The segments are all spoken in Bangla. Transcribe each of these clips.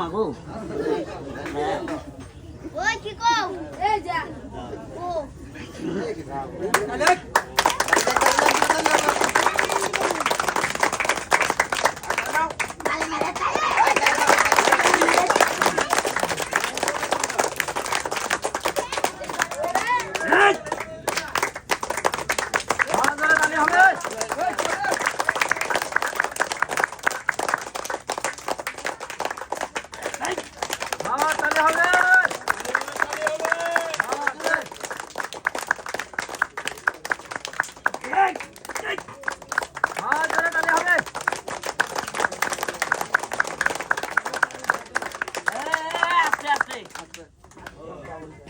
মাগো ওই কি কও? এই যা। ও।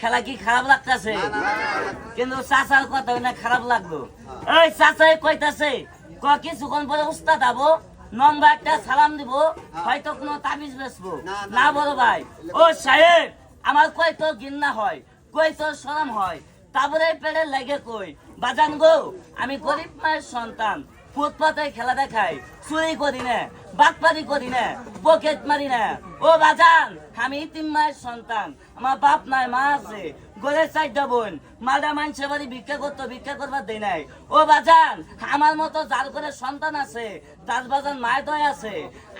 খেলা কি খারাপ লাগতেছে? কিন্তু চাচার কথা না খারাপ লাগল এই চাচাই কইতাছে ক কিছুক্ষণ পরে উস্তাদ আবো নম্বর একটা সালাম দিব হয়তো কোনো তাবিজ বেচবো। না বলো ভাই। ও সাহেব আমার কই তো গিন্না হয় কই তো সরম হয়? তারপরে পেড়ে লেগে কই? বাজান গো, আমি গরিব মায়ের সন্তান। ফুটপাতে খেলা দেখাই, চুরি করি না। বাটপারি করি না পকেট মারি না। ও বাজান, আমি ইতিম মায়ের সন্তান। আমার বাপ নাই, মা আছে। গলে চারটা বোন। মালদা মানুষের বাড়ি ভিক্ষা করতো, ভিক্ষা করবার দেয় নাই। ও বাজান, আমার মতো যার করে সন্তান আছে, তার বাজান মায়ের দয় আছে।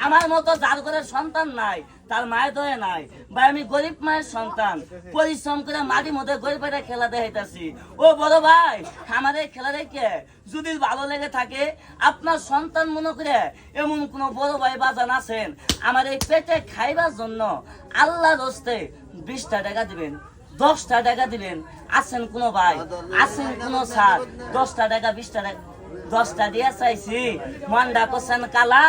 আমার মতো যার করে সন্তান নাই, তার মায়ের দয়ে নাই। ভাই, আমি গরিব মায়ের সন্তান। পরিশ্রম করে মাটির মধ্যে গরিব একটা খেলা দেখাইতাছি। ও বড় ভাই আমার এই খেলা দেখে যদি ভালো লেগে থাকে, আপনার সন্তান মনে করে এমন কোন বড় ভাই বাজান আছেন, আমার এই পেটে খাইবার জন্য আল্লাহ রস্তে বিশটা টাকা দিবেন, দশটা টাকা দিবেন। আছেন কোন ভাই? আছেন কোন স্যার? দশটা টাকা, বিশটা টাকা, দশটা দিয়ে চাইছি। মন্ডা করছেন কালা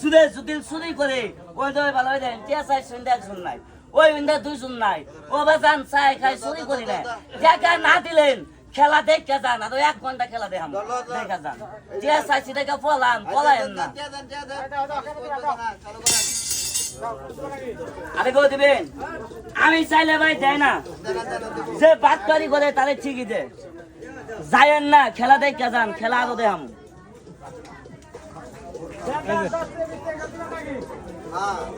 সুদে যদি চুরি করে। ওই তো ভালো হয়ে যায় টিয়া চাইছেন একজন নাই। ওই দুইজন নাই। ও বাজান চাই খাই চুরি করি না দেখা না দিলেন খেলা দেখে যান আর এক ঘণ্টা খেলা দেখাম। দেখা যান টিয়া চাইছি দেখে পলান পলায়েন না। আরে গো দিবেন আমি চাইলে ভাই দেয় না। যে বাটপারি করে তাহলে ঠিকই দে। যায়েন না খেলা দেখে যান খেলা আরও দেখাম।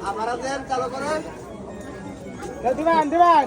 আমরা দেন চালু করে দিবেন দিবেন।